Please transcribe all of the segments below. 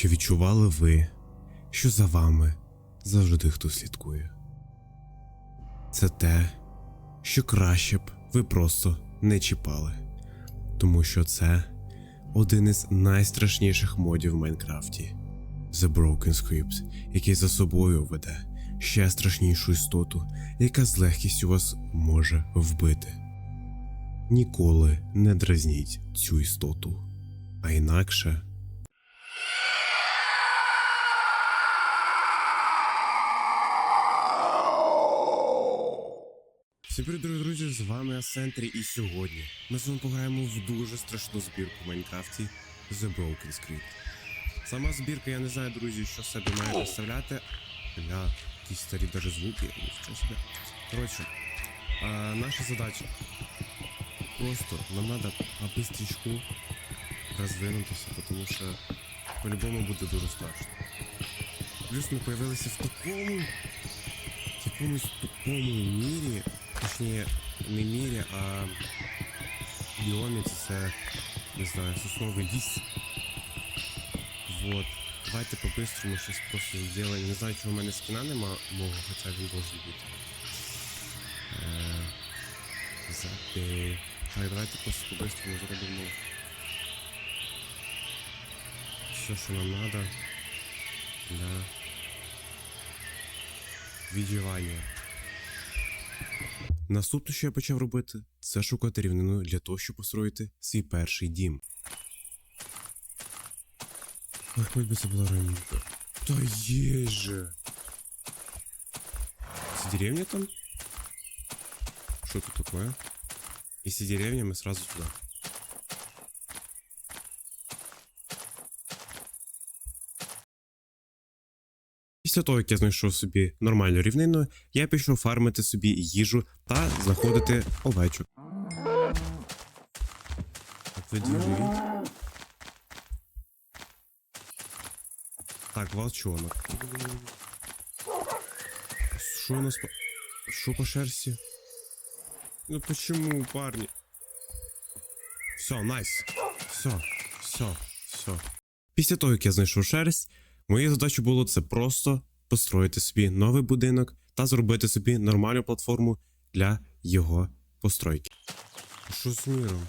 Чи відчували ви, що за вами завжди хтось слідкує? Це те, що краще б ви просто не чіпали, тому що це один із найстрашніших модів в Майнкрафті The Broken Script, який за собою веде ще страшнішу істоту, яка з легкістю вас може вбити. Ніколи не дразніть цю істоту, а інакше. Всім привіт, дорогі друзі, з вами Асентрі, і сьогодні ми з вами пограємо в дуже страшну збірку в Майнкрафті The Broken Script. Сама збірка, я не знаю, друзі, що себе має представляти. Бля, якісь старі даже звуки, нічого собі. Коротше, а, наша задача просто нам надо по-быстрічку розвинутися, тому що по-любому буде дуже страшно. Плюс ми появилися в такому, якомусь такому мірі, точніше, не мірі, а біомі це не знаю, сосновий ліс. Вот. Давайте по-быстрому щось просто сделаем. Не знаю, чого в мене скіна нема мого, хоча він должен бути. Е, Забей. Так, давайте просто по-быстрому зробимо все, що нам надо для відживання. Наступне, що я почав робити, це шукати рівнину для того, щоб построїти свій перший дім. Ой, хоч би це була рамінка. Та є же. Це деревня там? Что тут такое? Если деревня, мы сразу туда. Після того, як я знайшов собі нормальну рівнину, я пішов фармити собі їжу та знаходити овечок. Так, ви? Так, волчонок. Что у нас по... Что по шерсти? Ну почему, парни? Все, найс. Все, все, все. Після того, як я знайшов шерсть, моєю задачою було це просто построїти собі новий будинок та зробити собі нормальну платформу для його постройки. Що з миром?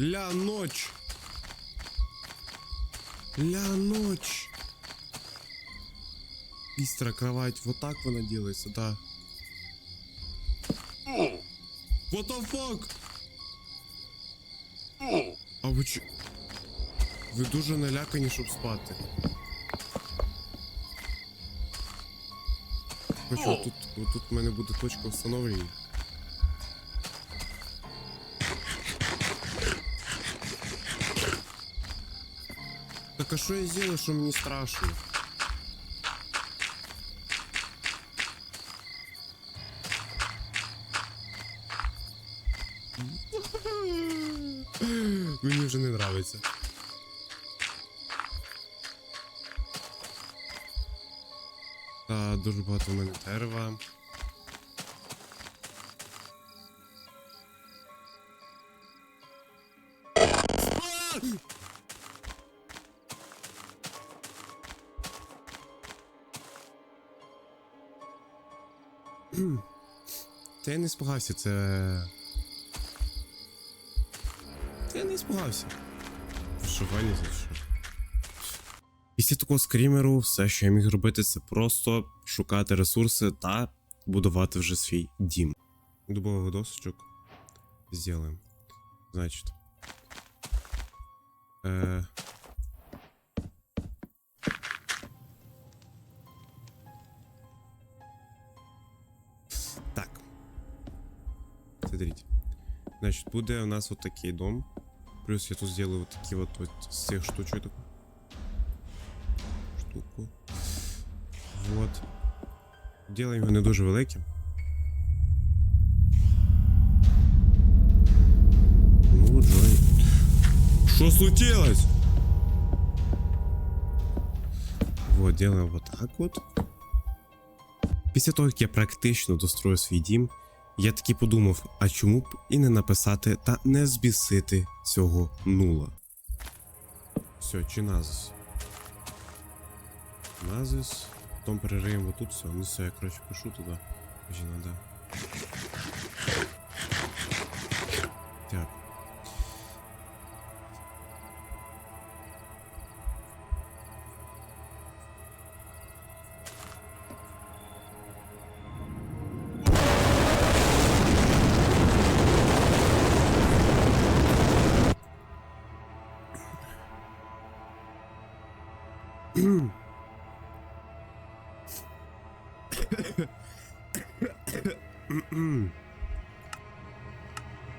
Ля ночь! Ля ночь. Быстро кровать. Вот так вона делается, да. What the fuck? А ви чи... Ви дуже налякані, щоб спати. Хочу, тут, отут в мене буде точка встановлення. Так а що я зіла, що мені страшно? Та дуже багато в мене дерева. Та я не спугався, це. Та я не спугався. Вишивання за що. Після такого скрімеру, все, що я міг робити, це просто шукати ресурси та будувати вже свій дім. Дубових досочок зробимо. Значить. Е... Так. Смотрите. Значит, буде у нас вот такий дом. Плюс я тут сделаю вот такие вот, вот с всех штучек такую. Штуку. Вот. Делаем його не дуже великим. Ну, Джой. Що случилось? Вот, делаем вот так вот. Після того, як я практично дострою свій дім, я таки подумав, а чому б і не написати та не збісити цього нула. Все, чи назис. Потом прорываем вот тут все. Ну все, я короче пишу туда. Вже надо. Так.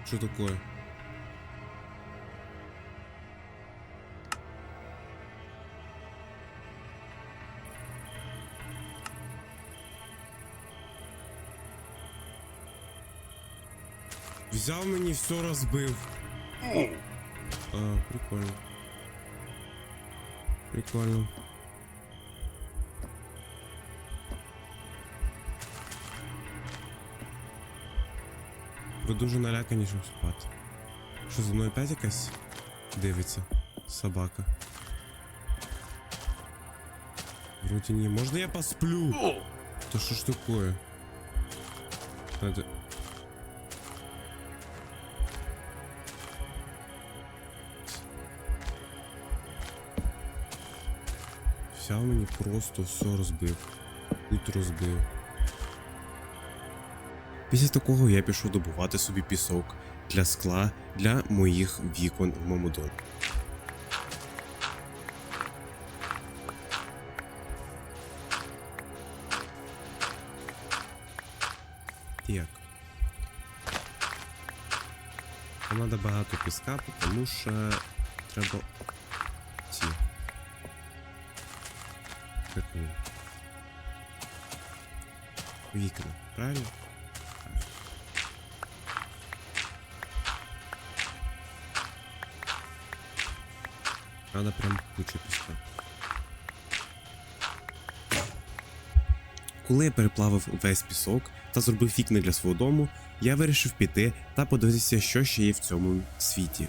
Что такое? Взяв мені все розбив. А, прикольно. Прикольно. Ви дуже налякані, щоб спати. Що за мною опять якась дивиться собака? Вроде не. Можно я посплю? Да что ж такое? Надо... Взяв мені просто все розбив. Тут розбив. Після такого я пішов добувати собі пісок для скла для моїх вікон в моєму домі. Так. Треба багато піска, тому що треба ці. Вікна, правильно? Надо прям кучу піска. Коли я переплавив весь пісок та зробив вікна для свого дому, я вирішив піти та подивитися, що ще є в цьому світі.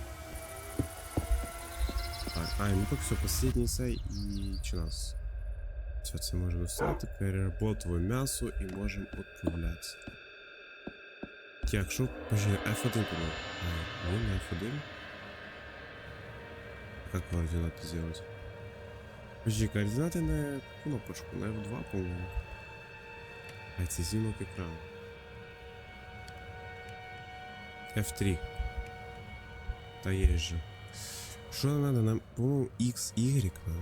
Так, а, ну так все, последній цей і нас? Все це можемо достати, переработуємо м'ясо і можемо відправлятися. Так, що, пожди, F1 по-моему. А, ні, F1. Как координаты сделать? Подожди, координаты на кнопочку, на F2, по-моему. А это снимок экрана. F3. Та есть же. Що нам надо? Нам, по-моєму, X, Y надо.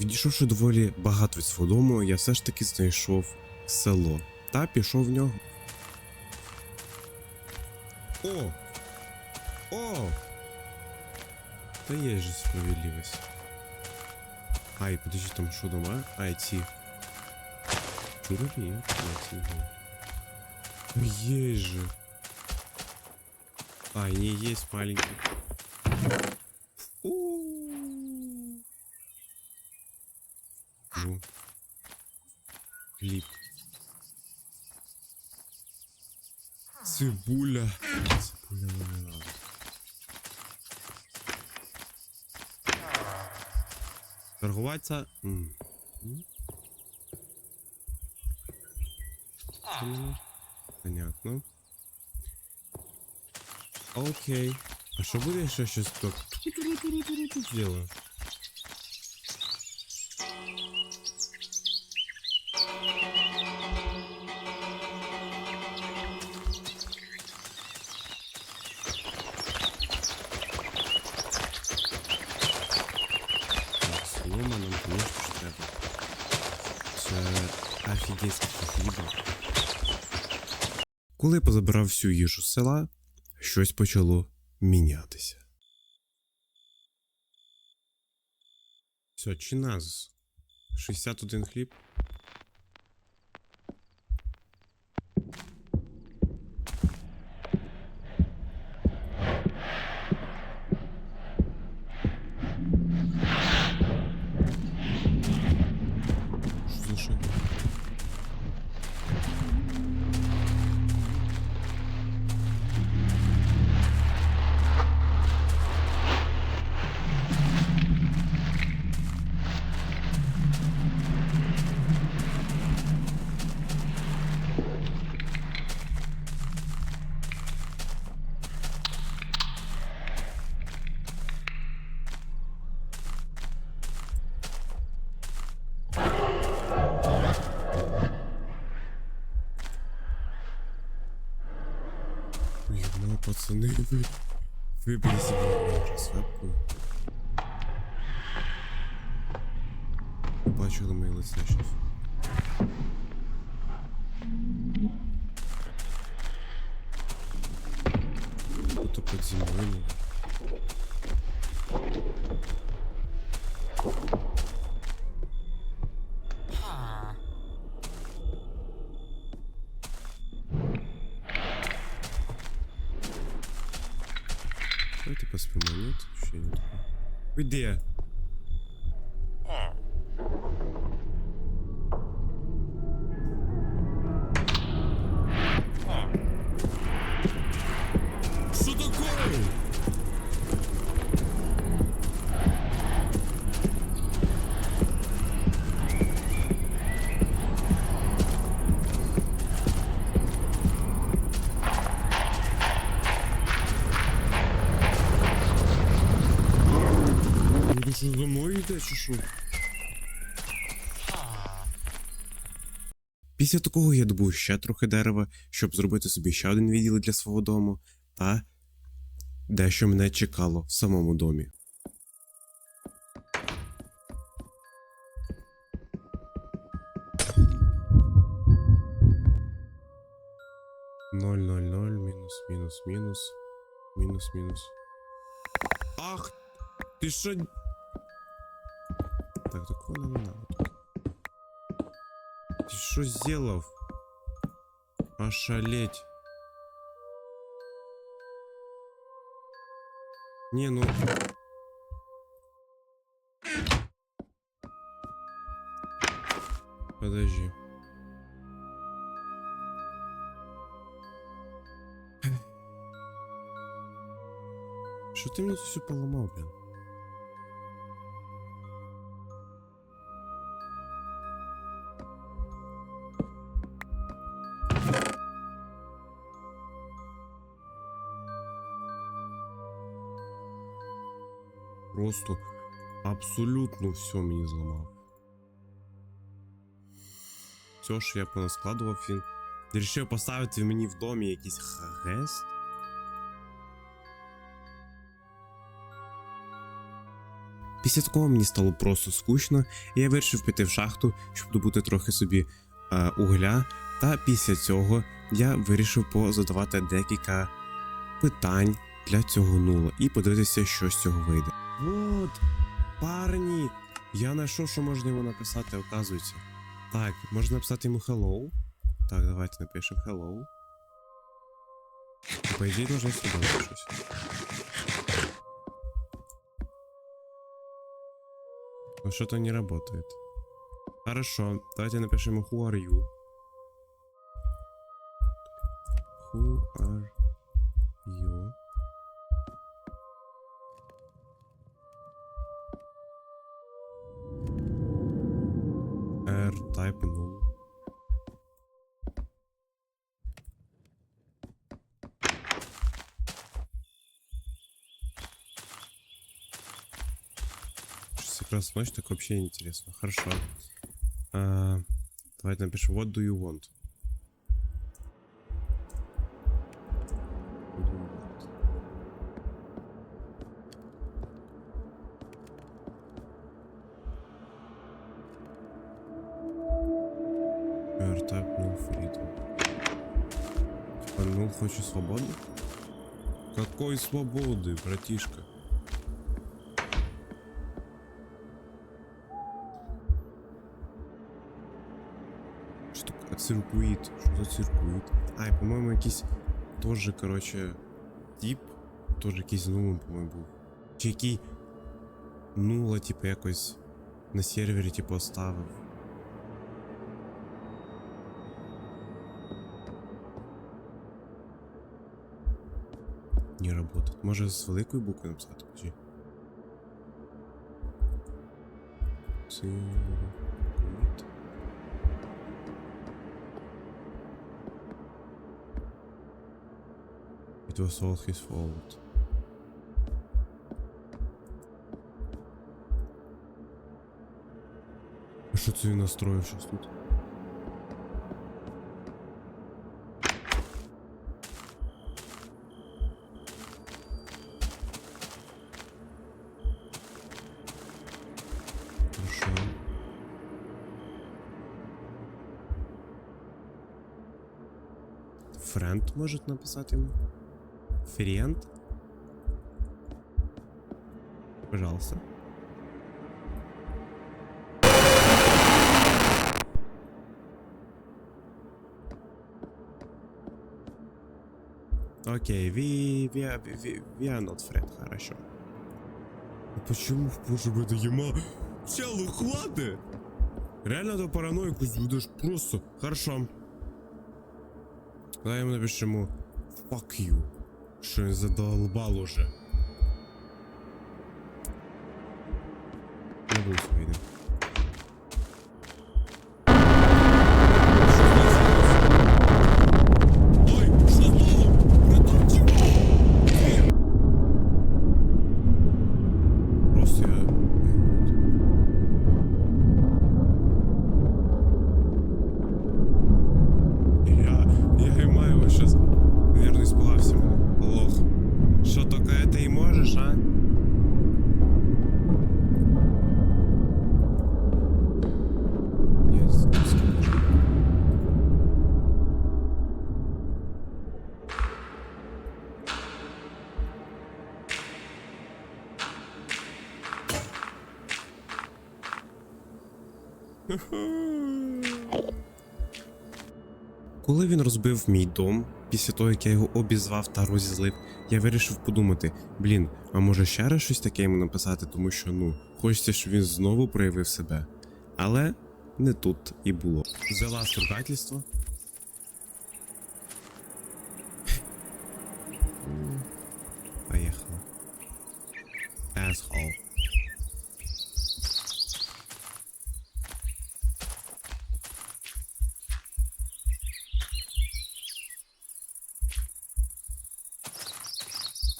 Відійшовши доволі багато від свого дому, я все ж таки знайшов село та пішов в нього. О! О! Та є же справедливість. Ай, подожди, там що дома? Ай, ці. Чурури? Ні, ці не. Ну, Есть же. А, не есть маленький. Торгуватися. Понятно. Окей. А що буде, я щось так сделаю? Коли я позабирав всю їжу з села, щось почало мінятися. Все, нас 61 хліб. Вони Выбери себе з вебкою. на моє лице щось. Будто під Вы йде. Після такого я добув ще трохи дерева, щоб зробити собі ще один відділ для свого дому, та дещо мене чекало в самому домі. Ноль, ноль, ноль, мінус, мінус, мінус, мінус, мінус. Ах, ти що? Так, такого нам не надо. Ты что сделал? Ошалеть. Не, ну... Подожди. Что ты мне все поломал, блин? Просто абсолютно все мені зламав. Все, що я понаскладував, він вирішив поставити мені в домі якийсь хрест. Після такого мені стало просто скучно, і я вирішив піти в шахту, щоб добути трохи собі е, угля. Та після цього я вирішив позадавати декілька питань для цього нула і подивитися, що з цього вийде. Вот, парні, я знайшов, що можна йому написати, оказується. Так, можна написати йому hello. Так, давайте напишемо hello. І, По ідеї, должно сюди щось. Но что-то не работает. Хорошо, давайте напишем ему who are you. Who are Значит, так вообще интересно. Хорошо. А, давайте напишем, what do you want? Типа, ну, хочет свободы? Какой свободы, братишка? Циркуїт. Що за циркуїт? Ай, по-моєму, якийсь теж, короче, тип. Теж якийсь нулом, по-моєму, був. Чи який нула, типу, якось на сервері, типу, оставив. Не работает. Може з великою буквою написати? Циркуїт. It was all his fault. Що це він настроїв щось тут? Френд може написати йому? Френд. Пожалуйста. Окей, ви, ви, ви, ви not friend, хорошо. А почему, боже мой, да ема? Челу, хватит! Реально до параноику зведешь просто. Хорошо. Давай ему напишем Fuck you. Что я задолбал уже. Коли він розбив мій дом, після того як я його обізвав та розізлив, я вирішив подумати: блін, а може ще раз щось таке йому написати, тому що ну, хочеться, щоб він знову проявив себе. Але не тут і було. Взяла стругательство.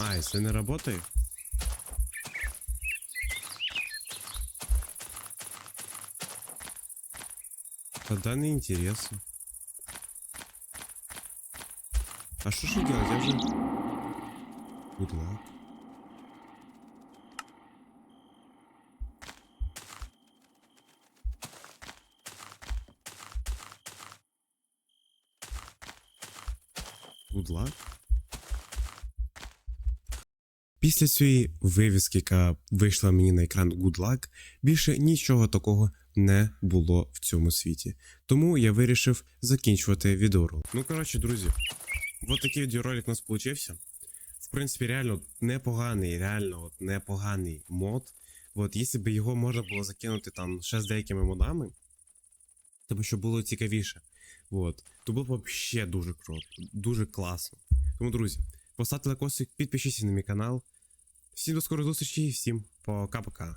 А, если не работает? Тогда не интересно. А что же делать? Я уже... Good luck. Good luck? Після цієї вивіски, яка вийшла мені на екран Good Luck, більше нічого такого не було в цьому світі. Тому я вирішив закінчувати відеоролик. Ну коротше, друзі, от такий відеоролик у нас получився. В принципі, реально непоганий, реально от непоганий мод. От, якщо б його можна було закинути там ще з деякими модами, тому що було цікавіше. От, то було б взагалі дуже круто, дуже класно. Тому, друзі, поставте лайкосик, підпишіться на мій канал. Всім до скорої зустрічі, всім пока-пока.